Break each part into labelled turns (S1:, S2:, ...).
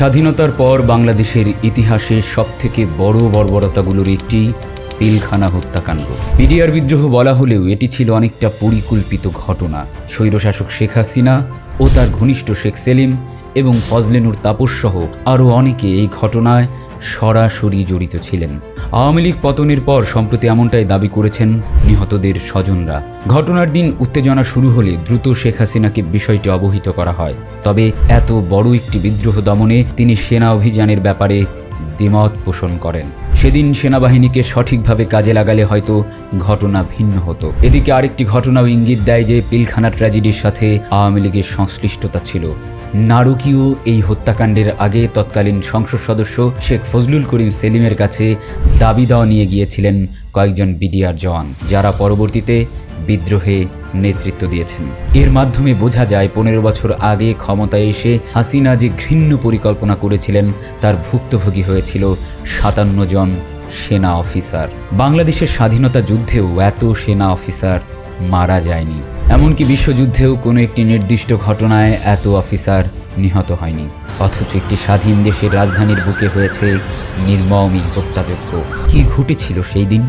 S1: স্বাধীনতার পর বাংলাদেশের ইতিহাসে সবথেকে বড় বর্বরতাগুলোর একটি পিলখানা হত্যাকাণ্ড। বিডিআর বিদ্রোহ বলা হলেও এটি ছিল অনেকটা পরিকল্পিত ঘটনা। স্বৈরশাসক শেখ হাসিনা ও তার ঘনিষ্ঠ শেখ সেলিম এবং ফজলেনুর তাপস সহ আরও অনেকে এই ঘটনায় সরাসরি জড়িত ছিলেন। আওয়ামী লীগ পতনের পর সম্প্রতি এমনটাই দাবি করেছেন নিহতদের স্বজনরা। ঘটনার দিন উত্তেজনা শুরু হলে দ্রুত শেখ হাসিনাকে বিষয়টি অবহিত করা হয়। তবে এত বড় একটি বিদ্রোহ দমনে তিনি সেনা অভিযানের ব্যাপারে দ্বিমত পোষণ করেন। সেদিন সেনাবাহিনীকে সঠিকভাবে কাজে লাগালে হয়তো ঘটনা ভিন্ন হতো। এদিকে আরেকটি ঘটনাও ইঙ্গিত দেয় যে পিলখানা ট্র্যাজেডির সাথে আওয়ামী লীগের সংশ্লিষ্টতা ছিল। নারকীয় এই হত্যাকাণ্ডের আগে তৎকালীন সংসদ সদস্য শেখ ফজলুল করিম সেলিমের কাছে দাবি দেওয়া নিয়ে গিয়েছিলেন কয়েকজন বিডিআর জওয়ান, যারা পরবর্তীতে বিদ্রোহে নেতৃত্ব দিয়েছেন। এর মাধ্যমে বোঝা যায়, পনেরো বছর আগে ক্ষমতায় এসে হাসিনা যে ঘৃণ্য পরিকল্পনা করেছিলেন, তার ভুক্তভোগী হয়েছিল সাতান্ন জন সেনা অফিসার। বাংলাদেশের স্বাধীনতা যুদ্ধেও এত সেনা অফিসার মারা যায়নি। এমনকি বিশ্বযুদ্ধেও কোনো একটি নির্দিষ্ট ঘটনায় এত অফিসার নিহত হয়নি। অথচ একটি স্বাধীন দেশের রাজধানীর বুকে হয়েছে নির্মম হত্যাযজ্ঞ। কি ঘটেছিল সেই দিন?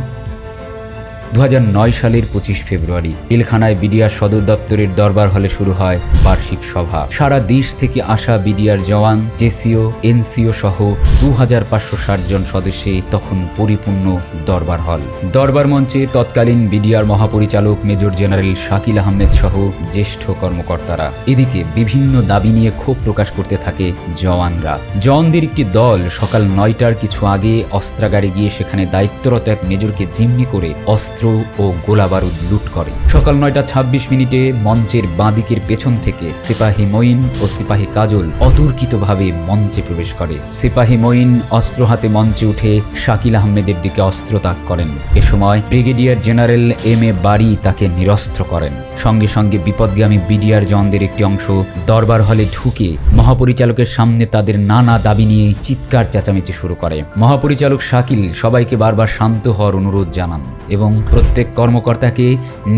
S1: দু হাজার নয় সালের পঁচিশ ফেব্রুয়ারি পিলখানায় বিডিআর সদর দপ্তরের দরবার হলে শুরু হয় বার্ষিক সভা। সারা দেশ থেকে আসা বিডিআর জওয়ান, জেসিও, এনসিও সহ দু হাজার পাঁচশো ষাট জন সদস্যে তখন পরিপূর্ণ দরবার হল। দরবার মঞ্চে তৎকালীন বিডিআর মহাপরিচালক মেজর জেনারেল শাকিল আহমেদ সহ জ্যেষ্ঠ কর্মকর্তারা। এদিকে বিভিন্ন দাবি নিয়ে ক্ষোভ প্রকাশ করতে থাকে জওয়ানরা। জওয়ানদের একটি দল সকাল নয়টার কিছু আগে অস্ত্রাগারে গিয়ে সেখানে দায়িত্বরত এক মেজরকে জিম্মি করে অস্ত্র ও গোলাবারুদ লুট করে। সকাল নয়টা ছাব্বিশ মিনিটে মঞ্চের বাঁদিকের পেছন থেকে সিপাহী মঈন ও সিপাহী কাজল অতর্কিতভাবে মঞ্চে প্রবেশ করে। সিপাহী মঈন অস্ত্র হাতে মঞ্চে উঠে শাকিল আহমেদের দিকে অস্ত্র তাক করেন। এ সময় ব্রিগেডিয়ার জেনারেল এম এ বাড়ি তাকে নিরস্ত্র করেন। সঙ্গে সঙ্গে বিপদগামী বিডিআর জনদের একটি অংশ দরবার হলে ঢুকে মহাপরিচালকের সামনে তাদের নানা দাবি নিয়ে চিৎকার চেঁচামেচি শুরু করে। মহাপরিচালক শাকিল সবাইকে বারবার শান্ত হওয়ার অনুরোধ জানান। এবং প্রত্যেক কর্মকর্তাকে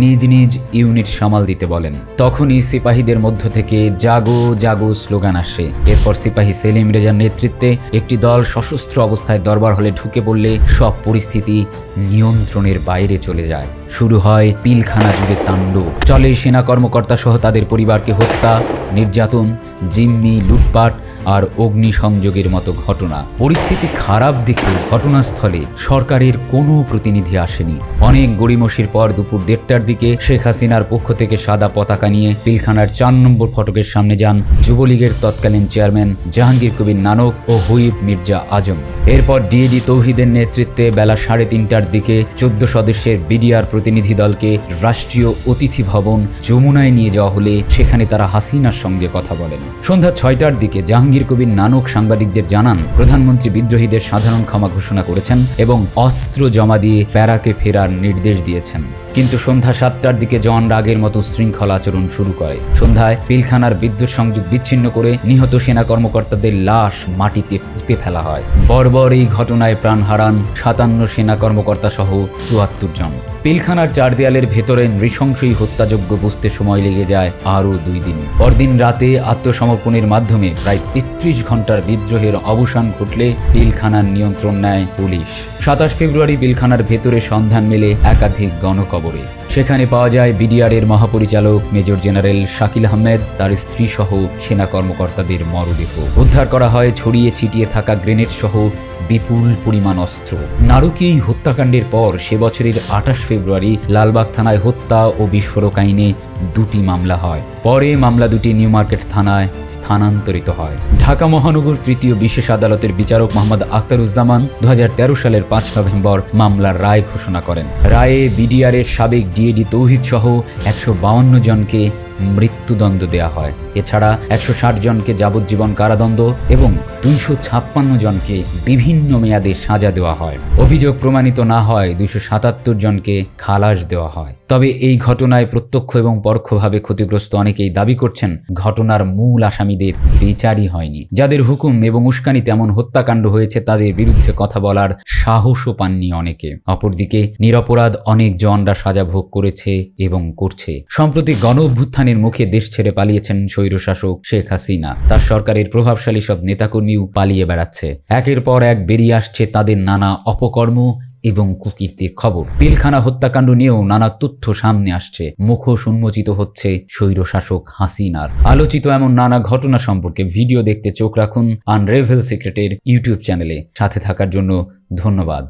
S1: নিজ নিজ ইউনিট সামাল দিতে বলেন। তখনই সিপাহীদের মধ্য থেকে জাগো জাগো স্লোগান আসে। এরপর সিপাহী সেলিম রেজার নেতৃত্বে একটি দল সশস্ত্র অবস্থায় দরবার হলে ঢুকে পড়লে সব পরিস্থিতি নিয়ন্ত্রণের বাইরে চলে যায়। শুরু হয় পিলখানা যুগের তাণ্ডব। চলে সেনা কর্মকর্তা সহ তাদের পরিবারকে হত্যা, নির্যাতন, জিম্মি, লুটপাট আর অগ্নিসংযোগের মতো ঘটনা। পরিস্থিতি খারাপ দেখে ঘটনাস্থলে সরকারের কোনো প্রতিনিধি আসেনি। অনেক গড়িমসির পর দুপুর দেড়টার দিকে শেখ হাসিনার পক্ষ থেকে সাদা পতাকা নিয়ে পিলখানার চার নম্বর ফটকের সামনে যান যুবলীগের তৎকালীন চেয়ারম্যান জাহাঙ্গীর কবির নানক ও হুইপ মির্জা আজম। এরপর ডিএডি তৌহিদের নেতৃত্বে বেলা সাড়ে তিনটার দিকে চোদ্দ সদস্যের বিডিআর প্রতিনিধি দলকে রাষ্ট্রীয় অতিথি ভবন যমুনায় নিয়ে যাওয়া হলে সেখানে তারা হাসিনার সঙ্গে কথা বলেন। সন্ধ্যা ছয়টার দিকে জাহাঙ্গীর কবির নানক সাংবাদিকদের জানান, প্রধানমন্ত্রী বিদ্রোহীদের সাধারণ ক্ষমা ঘোষণা করেছেন এবং অস্ত্র জমা দিয়ে প্যারাকে ফেরার নির্দেশ দিয়েছেন। কিন্তু সন্ধ্যা সাতটার দিকে জন রাগের মতো শৃঙ্খল আচরণ শুরু করে। সন্ধ্যায় পিলখানার বিদ্যুৎ সংযোগ বিচ্ছিন্ন করে নিহত সেনা কর্মকর্তাদের লাশ মাটিতে পুঁতে ফেলা হয়। বর্বর এই ঘটনায় প্রাণ হারান সাতান্ন সেনা কর্মকর্তা সহ চুয়াত্তর জন। পিলখানার চার দেয়ালের ভেতরে নৃশংসই হত্যাযোগ্য বুঝতে সময় লেগে যায় আরও দুই দিন। পরদিন রাতে আত্মসমর্পণের মাধ্যমে প্রায় তেত্রিশ ঘণ্টার বিদ্রোহের অবসান ঘটলে পিলখানার নিয়ন্ত্রণ নেয় পুলিশ। সাতাশ ফেব্রুয়ারি পিলখানার ভেতরে সন্ধান মেলে একাধিক গণকবরে। favorito. সেখানে পাওয়া যায় বিডিআরের মহাপরিচালক মেজর জেনারেল শাকিল আহমেদ, তার স্ত্রী সহ সেনা কর্মকর্তাদের মরদেহ। উদ্ধার করা হয় ছড়িয়ে ছিটিয়ে থাকা গ্রেনেড সহ বিপুল পরিমাণ অস্ত্র। নারকী এই হত্যাকাণ্ডের পর সে বছরের আঠাশ ফেব্রুয়ারি লালবাগ থানায় হত্যা ও বিস্ফোরক আইনে দুটি মামলা হয়। পরে মামলা দুটি নিউ মার্কেট থানায় স্থানান্তরিত হয়। ঢাকা মহানগর তৃতীয় বিশেষ আদালতের বিচারক মোহাম্মদ আখতারুজ্জামান দু সালের পাঁচ নভেম্বর মামলার রায় ঘোষণা করেন। রায়ে বিডিআরের সাবেক ডিএডি তৌহিদ সহ একশো বাউন্ন জনকে মৃত্যুদণ্ড দেয়া হয়। এছাড়া একশো ষাট জনকে যাবজ্জীবন কারাদণ্ড এবং দুইশো ছাপ্পান্ন জনকে বিভিন্ন মেয়াদে সাজা দেওয়া হয়। অভিযোগ প্রমাণিত না হয় দুইশো সাতাত্তর জনকে খালাস দেওয়া হয়। তবে এই ঘটনায় প্রত্যক্ষ এবং পরোক্ষভাবে ক্ষতিগ্রস্ত অনেকেই দাবি করছেন ঘটনার মূল আসামিদের বিচারই হয়নি। যাদের হুকুম এবং উস্কানি তেমন হত্যাকাণ্ড হয়েছে, তাদের বিরুদ্ধে কথা বলার সাহসও পাননি অনেকে। অপরদিকে নিরপরাধ অনেক জনরা সাজা ভোগ করেছে এবং করছে। সম্প্রতি গণ অভ্যুত্থানে নির্যাতনের মুখে দেশ ছেড়ে পালিয়েছেন স্বৈরশাসক শেখ হাসিনা। তার সরকারের প্রভাবশালী সব নেতাকর্মীও পালিয়ে বেড়াচ্ছে। একের পর এক বেরিয়ে আসছে তাদের নানা অপকর্ম এবং কুকীর্তির খবর। পিলখানা হত্যাকাণ্ড নিয়েও নানা তথ্য সামনে আসছে। মুখোশ উন্মোচিত হচ্ছে স্বৈরশাসক হাসিনার। আলোচিত এমন নানা ঘটনা সম্পর্কে ভিডিও দেখতে চোখ রাখুন আনরেভেল সিক্রেটের ইউটিউব চ্যানেলে। সাথে থাকার জন্য ধন্যবাদ।